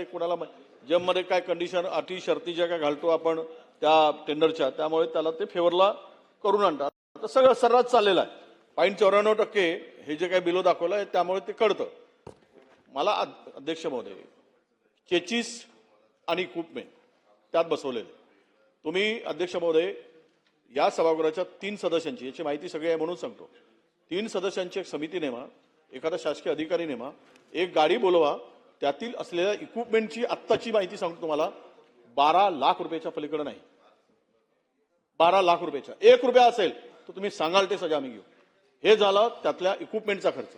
काही कोणाला जममध्ये काय कंडिशन अटी शर्ती ज्या काय घालतो आपण त्या टेंडरच्या त्यामुळे त्याला ते फेवरला करून आणतात. आता सगळं सर्रास चाललेलं आहे. पॉईंट चौऱ्याण्णव टक्के हे जे काही बिलो दाखवलं आहे त्यामुळे ते कळतं. मला अध्यक्ष महोदय चेचीस आणि कुपमे त्यात बसवलेले. तुम्ही अध्यक्ष महोदय या सभागृहाच्या तीन सदस्यांची याची माहिती सगळी आहे म्हणून सांगतो. तीन सदस्यांची एक समिती नेमा एखादा शासकीय अधिकारी नेमा एक गाडी बोलवा त्यातील असलेल्या इक्विपमेंटची आत्ताची माहिती सांगतो तुम्हाला. बारा लाख रुपयाच्या पलीकडे नाही. बारा लाख रुपयाच्या. एक रुपया असेल तर तुम्ही सांगाल ते सगळं आम्ही घेऊ. हे झालं त्यातल्या इक्विपमेंटचा खर्च.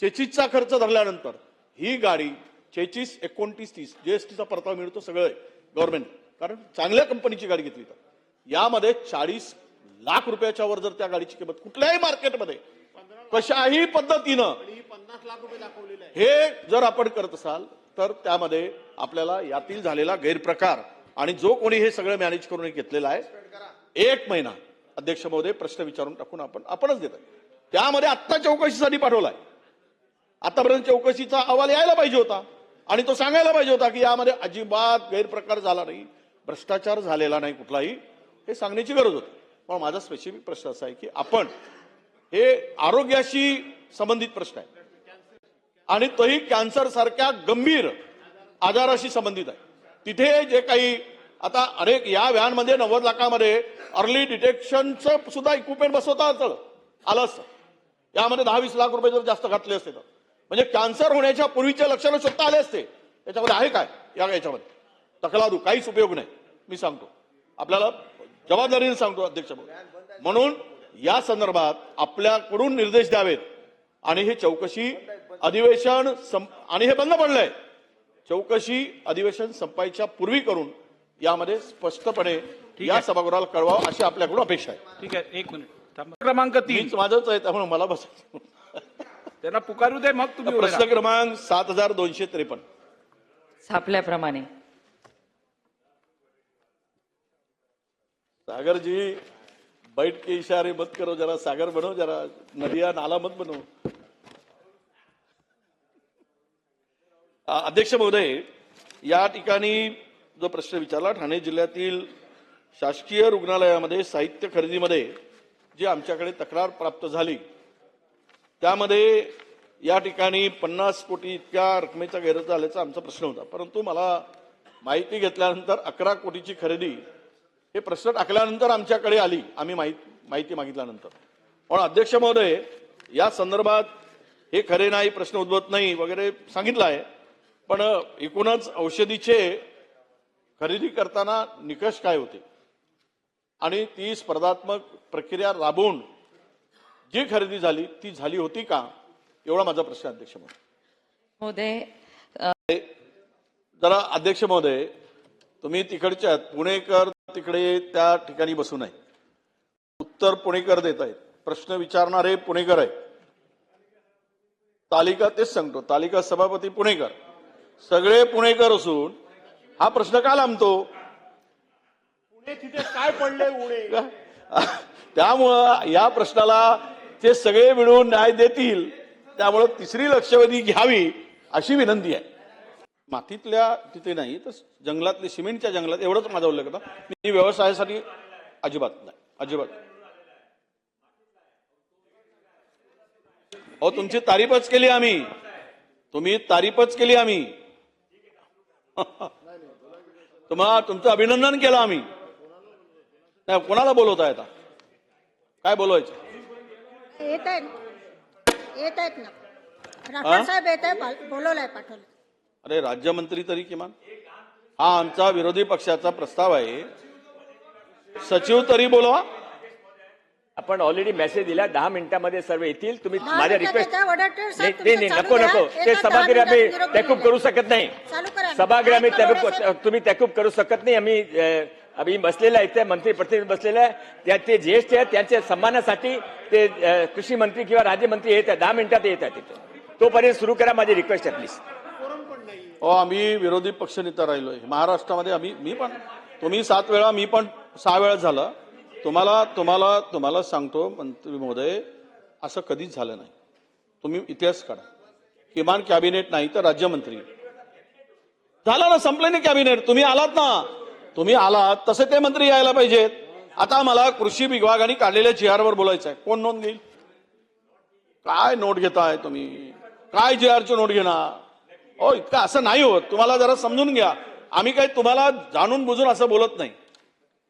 चेचीसचा खर्च धरल्यानंतर ही गाडी चेचीस एकोणतीस तीस जीएसटीचा परतावा मिळतो सगळं गव्हर्नमेंट कारण चांगल्या कंपनीची गाडी घेतली तर. यामध्ये चाळीस लाख रुपयाच्या वर जर त्या गाडीची किंमत कुठल्याही मार्केटमध्ये कशाही पद्धतीनं. हे जर आपण करत असाल तर त्यामध्ये आपल्याला यातील झालेला गैरप्रकार आणि जो कोणी हे सगळं मॅनेज करून घेतलेला आहे एक महिना. अध्यक्ष महोदय प्रश्न विचारून टाकून आपण आपणच देत त्यामध्ये आत्ता चौकशीसाठी पाठवलाय. आतापर्यंत चौकशीचा अहवाल यायला पाहिजे होता. आणि तो सांगायला पाहिजे होता की यामध्ये अजिबात गैरप्रकार झाला नाही भ्रष्टाचार झालेला नाही कुठलाही. हे सांगण्याची गरज होती. पण माझा स्पेसिफिक प्रश्न असा आहे की आपण हे आरोग्याशी संबंधित प्रश्न आहे. आणि तोही कॅन्सर सारख्या गंभीर आजाराशी संबंधित आहे. तिथे जे काही आता अनेक या व्हॅनमध्ये नव्वद लाखामध्ये अर्ली डिटेक्शनचं सुद्धा इक्विपमेंट बसवता आलं आलं असतं. यामध्ये दहा वीस लाख रुपये जर जास्त घातले असते तर. म्हणजे कॅन्सर होण्याच्या पूर्वीचे लक्षणं शोधता आले असते. त्याच्यामध्ये आहे काय? या याच्यामध्ये. तकलादू काहीच उपयोग नाही. मी सांगतो. आपल्याला जबाबदारीने सांगतो अध्यक्ष म्हणून या संदर्भात आपल्याकडून निर्देश द्यावेत. आणि हे चौकशी अधिवेशन आणि हे बंद पडलंय. चौकशी अधिवेशन संपायच्या पूर्वी करून यामध्ये स्पष्टपणे या. सभागृहाला कळवावं अशी आपल्याकडून अपेक्षा आहे. ठीक आहे एक मिनिट. क्रमांक तीन. माझंच आहे त्यामुळे मला बस त्यांना पुकारू दे मग तुम्ही प्रश्न. क्रमांक सात हजार दोनशे त्रेपन्न. छापल्याप्रमाणे सागर जी बैठ के इशारे मत करो जरा सागर बनो जरा नदिया नाला मत बनो। अध्यक्ष महोदय या ठिकाणी जो प्रश्न विचारला ठाणे जिल्ह्यातील शासकीय रुग्णालयामध्ये साहित्य खरेदीमध्ये जी आमच्याकडे तक्रार प्राप्त झाली त्यामध्ये या ठिकाणी पन्नास कोटी इतक्या रकमेचा गैरहजर झाल्याचा आमचा प्रश्न होता. परंतु मला माहिती घेतल्यानंतर अकरा कोटीची खरेदी हे प्रश्न टाकल्यानंतर आमच्याकडे आली. आम्ही माहिती माहिती मागितल्यानंतर. पण अध्यक्ष महोदय या संदर्भात हे खरे नाही प्रश्न उद्भवत नाही वगैरे सांगितलं आहे. पण एकूणच औषधीचे खरेदी करताना निकष काय होते? आणि ती स्पर्धात्मक प्रक्रिया राबवून जी खरेदी झाली ती झाली होती का? एवढा माझा प्रश्न अध्यक्ष महोदय. महोदय जरा अध्यक्ष महोदय तुम्ही तिकडचे आहात पुणेकर तिकडे त्या ठिकाणी बसू नये उत्तर पुणेकर देत आहेत. प्रश्न विचारणारे पुणेकर आहेत. तालिका तेच सांगतो. तालिका सभापती पुणेकर. सगळे पुणेकर असून हा प्रश्न का लांबतो? तिथे काय पडले उणे? त्यामुळं या प्रश्नाला ते सगळे मिळून न्याय देतील. त्यामुळं तिसरी लक्षवेधी घ्यावी अशी विनंती आहे. मातीतल्या तिथे नाही तर जंगलातले सिमेंटच्या जंगलात एवढंच माझा उल्लेख होता. मी व्यवसायासाठी अजिबात नाही अजिबात अहो तुमची तारीफच केली आम्ही. तुम्ही तारीफच केली आम्ही. तुम्हाला तुमचं अभिनंदन केलं आम्ही. नाही कोणाला बोलवताय आता? काय बोलवायचं? येत आहेत येत आहेत ना. राठोड साहेब येत आहे बोलवलंय पाठवलं. अरे राज्यमंत्री तरी किमान. हा आमचा विरोधी पक्षाचा प्रस्ताव आहे. सचिव तरी बोलवा. आपण ऑलरेडी मेसेज दिला दहा मिनिटांमध्ये सर्व येतील. तुम्ही दहा माझ्या मिनिटात रिक्वेस्ट येतं, नाही साहेब, नाही, तुमचं नाही, चालू नको द्या. नको. ते एका दहा सभागृह आम्ही मिनिटात निरोप करू. शकत नाही. चालू करा. ना. सभागृह आम्ही? तुम्ही तॅकूप करू शकत नाही. आम्ही अ, आम्ही बसलेले आहेत ते मंत्री प्रतिनिधी बसलेले आहे. त्या ते ज्येष्ठ आहेत त्यांच्या सन्मानासाठी ते अ, कृषी मंत्री किंवा राज्यमंत्री येत आहेत दहा मिनिटात येत आहेत तिथे तोपर्यंत सुरू करा माझी रिक्वेस्ट आहे प्लीज अहो आम्ही विरोधी पक्षनेता राहिलोय. महाराष्ट्रामध्ये आम्ही मी पण तुम्ही सात वेळा मी पण सहा वेळा झालं. तुम्हाला तुम्हाला तुम्हाला सांगतो मंत्री महोदय असं कधीच झालं नाही. तुम्ही इतिहास काढा. किमान कॅबिनेट नाही तर राज्यमंत्री. झालं ना संपलं नाही कॅबिनेट. तुम्ही आलात ना. तुम्ही आलात तसे ते मंत्री यायला पाहिजेत. आता मला कृषी विभागाने काढलेल्या जी वर बोलायचं आहे. कोण नोंद घेईल? काय नोट घेताय तुम्ही? काय जी आरची नोट घेणार? हो इतकं असं नाही होत. तुम्हाला जरा समजून घ्या. आम्ही काही तुम्हाला जाणून बुजून असं बोलत नाही.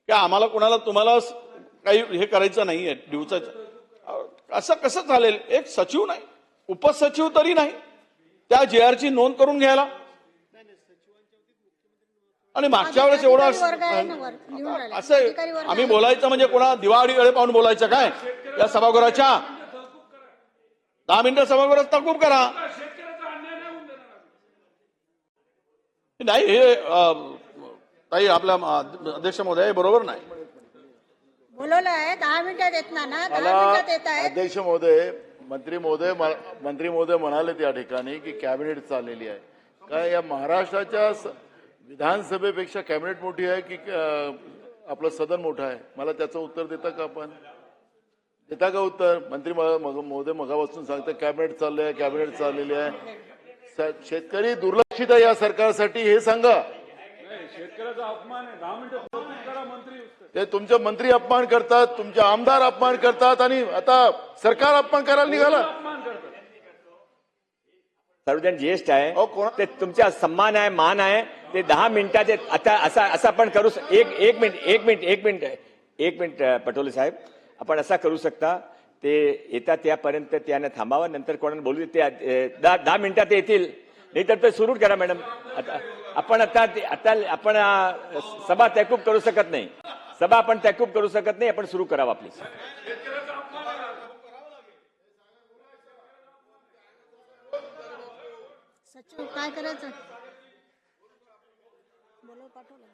की आम्हाला कोणाला तुम्हाला काही हे करायचं नाहीये दिवसाचं. अहो, असं कसं चालेल? एक सचिव नाही. उपसचिव तरी नाही. त्या जी आरची नोंद करून घ्यायला. आणि मागच्या वेळेस एवढं आहे. असं आहे. आम्ही आहे. बोलायचं म्हणजे कोणा दिवाळीकडे पाहून बोलायचं काय? या सभागृहाच्या. दहा मिनिटं सभागृहात तकूब करा. नाही हे ताई आपल्या अध्यक्ष महोदय बरोबर नाही. बोलवलं आहे दहा मिनिटात येत ना? ना दहा मला मिनिटात येत आहेत. अध्यक्ष महोदय मंत्री महोदय म- मंत्री महोदय म्हणाले त्या ठिकाणी की कॅबिनेट चाललेली आहे. काय या महाराष्ट्राच्या स- विधानसभेपेक्षा कॅबिनेट मोठी आहे की अं, आपलं सदन मोठं आहे? मला त्याचं उत्तर देता का आपण? देता का उत्तर? मंत्री मग- महोदय मगापासून सांगतं कॅबिनेट चाललंय कॅबिनेट चाललेली आहे. स- शेतकरी दुर्लक्षित आहे या सरकारसाठी हे सांगा. ते तुमचे मंत्री अपमान करतात तुमचे आमदार अपमान करतात आणि आता सरकार अपमान करायला निघाला. सर्वजण ज्येष्ठ आहे. कोणा- ते तुमचा सन्मान आहे मान आहे. ते दहा मिनिटाचे आता असा असं आपण करू एक एक मिनिट एक मिनिट एक मिनिट एक मिनिट पटोले साहेब. आपण असा करू शकता ते येतात त्यापर्यंत त्याने थांबावं नंतर कोणाला बोलू ते दहा दहा मिनिटात ते येतील. नाही तर ते सुरू करा मॅडम. आता आपण आता आता आपण सभा तहकूब करू शकत नाही. सभा आपण तहकूब करू शकत नाही आपण सुरू करावं आपली. सचिव काय करायचं? पाठवलं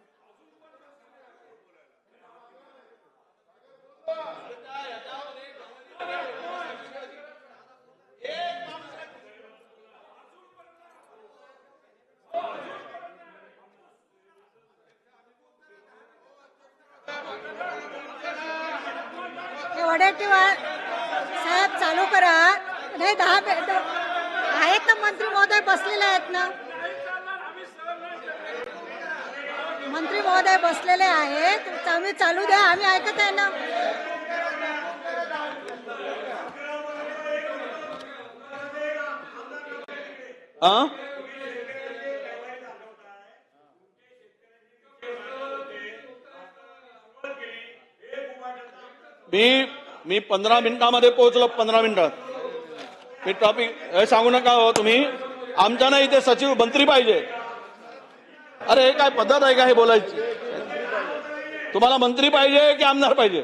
हे वडेट्टीवार साहेब चालू करा नाही दहा मिनिट आहेत ना मंत्री महोदय बसलेले आहेत ना? मंत्री महोदय बसलेले आहेत. आम्ही चालू द्या आम्ही ऐकत आहे ना? हा मी मी पंधरा मिनिटामध्ये पोहोचलो पंधरा मिनिटात. मी टॉपिक हे सांगू नका हो तुम्ही. आमच्या नाही इथे सचिव मंत्री पाहिजे. अरे हे काय पद्धत आहे का हे बोलायची? तुम्हाला मंत्री पाहिजे की आमदार पाहिजे?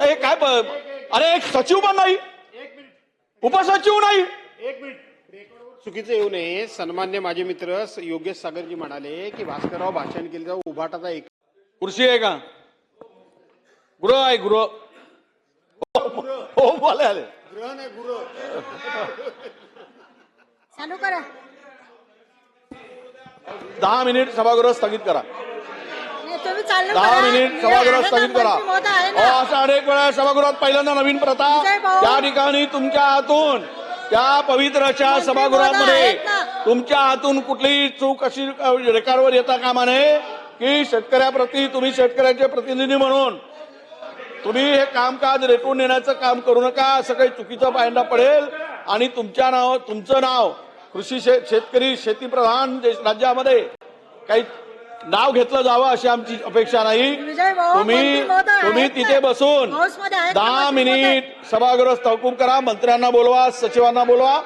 हे काय अरे एक सचिव पण नाही. उपसचिव नाही. चुकीचं येऊ नये. सन्मान्य माझे मित्र योगेश सागरजी म्हणाले की भास्करराव भाषण केलं तेव्हा उभाटाचा एक खुर्ची आहे का? गृह आहे गृह. हो, हो बोले आले चालू करा. दहा मिनिट सभागृह स्थगित करा. नाही तुम्ही चालू दहा करा. मिनिट हे सभागृह स्थगित करा. आहे अहो, ना असं अनेक वेळा सभागृहात पहिल्यांदा नवीन प्रथा विजय भाऊ. त्या ठिकाणी तुमच्या हातून त्या पवित्र अशा मंत्री सभागृहामध्ये महोदय आहेत ना. तुमच्या हातून कुठलीही चूक अशी अ, रेकॉर्डवर येता कामा नये की शेतकऱ्याप्रती तुम्ही शेतकऱ्याचे प्रतिनिधी म्हणून तुम्ही हे कामकाज रेटून नेण्याचं काम करू नका असं काही चुकीचं पायंडा पडेल. आणि तुमच्या नाव तुमचं नाव कृषी शे- शेतकरी शेतीप्रधान राज्यामध्ये काही नाव घेतलं जावं अशी आमची अपेक्षा नाही. तुम्ही तुम्ही. तिथे बसून दहा? मिनिट सभागृह तहकूब करा मंत्र्यांना बोलवा सचिवांना बोलवा.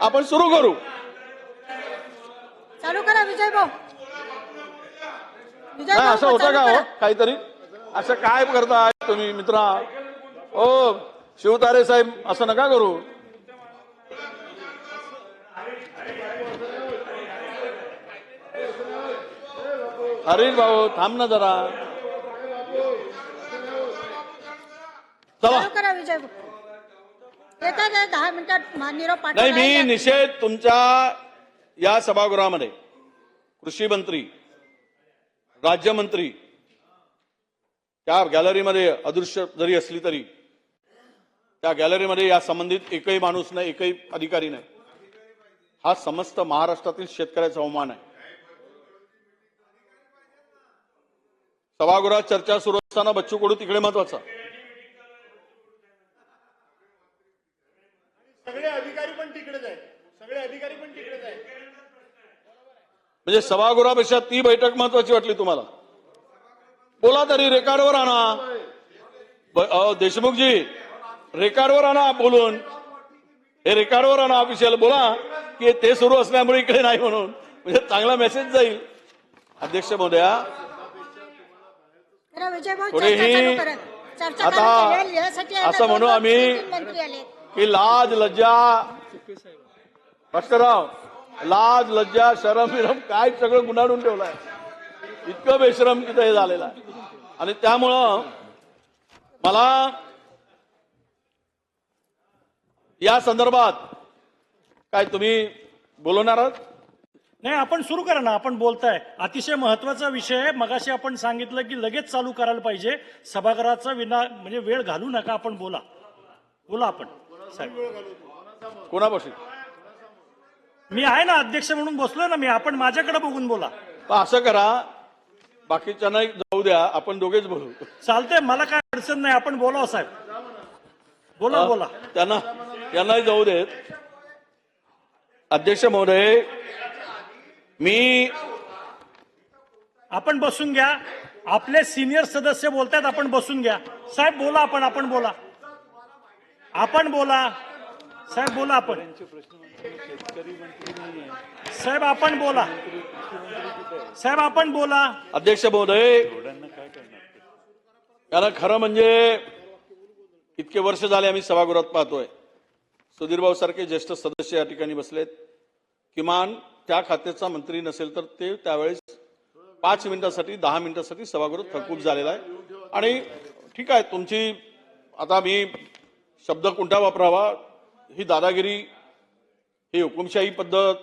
आपण सुरू करू. चालू करा विजय भाऊ. असं होतं का हो. काहीतरी? असं काय करताय? तुम्ही मित्रा. ओ शिवतारे साहेब असं नका करू. हरीश भाऊ थांब ना जरा. चला. विजय येतात दहा मिनिटात मा- निरोप नाही पाठवला मी. निषेध तुमच्या या सभागृहामध्ये. कृषी मंत्री राज्यमंत्री त्या गॅलरीमध्ये अदृश्य जरी असली तरी त्या गॅलरीमध्ये या संबंधित एकही माणूस नाही एकही अधिकारी नाही. हा समस्त महाराष्ट्रातील शेतकऱ्याचा अवमान आहे. सभागृहात चर्चा सुरू असताना बच्चू कडू तिकडे महत्त्वाचा. सगळे अधिकारी पण तिकडेच आहेत. सगळे अधिकारी पण तिकडेच आहेत. म्हणजे सभागृहापेक्षा ती बैठक महत्वाची वाटली तुम्हाला? बोला तरी रेकॉर्डवर आणा. देशमुखजी रेकॉर्डवर आणा बोलून. हे रेकॉर्डवर आणा ऑफिशियल बोला की ते सुरू असल्यामुळे इकडे नाही म्हणून. म्हणजे चांगला मेसेज जाईल. अध्यक्ष महोदया. कोणीही चर्चा आता असं म्हणू आम्ही- की लाज लज्जा. भास्करराव लाज लज्जा शरम विरम काय सगळं गुन्हाडून ठेवलंय? इतकं बेशरम तिथं हे झालेलं आहे. आणि त्यामुळं मला या संदर्भात काय तुम्ही बोलवणार आहात? नाही आपण सुरू करा ना आपण बोलताय. अतिशय महत्त्वाचा विषय आहे. मगाशी आपण सांगितलं की लगेच चालू करायला पाहिजे. सभागृहाचा विना म्हणजे वेळ घालू नका आपण बोला. बोला आपण साहेब. कोणापाशी? मी आहे ना अध्यक्ष म्हणून बसलोय ना मी. आपण माझ्याकडे बघून बोला. असं करा बाकीच्यांना जाऊ द्या आपण दोघेच बोलू. चालतंय मला काय अडचण नाही आपण बोला साहेब. बोला बोला. त्यांना त्यांनाही जाऊ देत. अध्यक्ष महोदय मी आपण बसून घ्या. आपले सिनियर सदस्य बोलतायत आपण बसून घ्या. साहेब बोला आपण आपण बोला. आपण बोला. साहेब बोला आपण. साहेब आपण बोला. साहेब आपण बोला. अध्यक्ष महोदय कारण खरं म्हणजे इतके वर्ष झाले आम्ही सभागृहात पाहतोय. सुधीरभाऊ सारखे ज्येष्ठ सदस्य या ठिकाणी बसलेत. किमान त्या खात्याचा मंत्री नसेल तर ते त्यावेळेस पाच मिनिटासाठी दहा मिनिटासाठी सभागृह थकूप झालेला आहे. आणि ठीक आहे तुमची आता मी शब्द कोणता वापरावा? ही दादागिरी ही हुकुमशाही पद्धत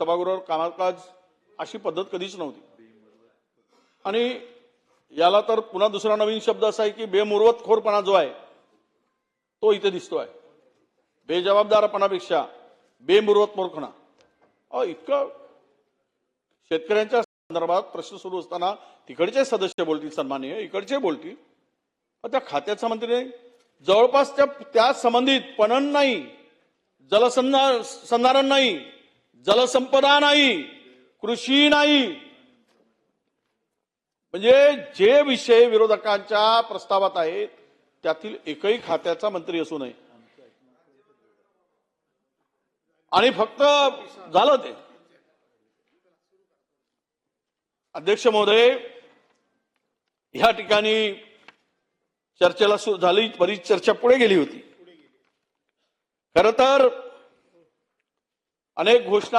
सभागृहावर कामकाज अशी पद्धत कधीच नव्हती. आणि याला तर पुन्हा दुसरा नवीन शब्द असा आहे की बेमुरवतखोरपणा जो आहे तो इथे दिसतो आहे बेजबाबदारपणापेक्षा बेमुरवत अ अहो इतकं शेतकऱ्यांच्या संदर्भात प्रश्न सुरू असताना तिकडचे सदस्य बोलतील सन्माननीय इकडचे बोलतील. त्या खात्याचा मंत्री नाही? जवळपास त्या त्या संबंधित पणन नाही जलसंधार संधारण नाही जलसंपदा नाही कृषी नाही. म्हणजे जे विषय विरोधकांच्या प्रस्तावात आहेत त्यातील एकही खात्याचा मंत्री असू नये. आणि फक्त झालं ते. अध्यक्ष महोदय ह्या ठिकाणी चर्चेला सुरू झाली बरीच चर्चा पुढे गेली होती. खर तर अनेक घोषणा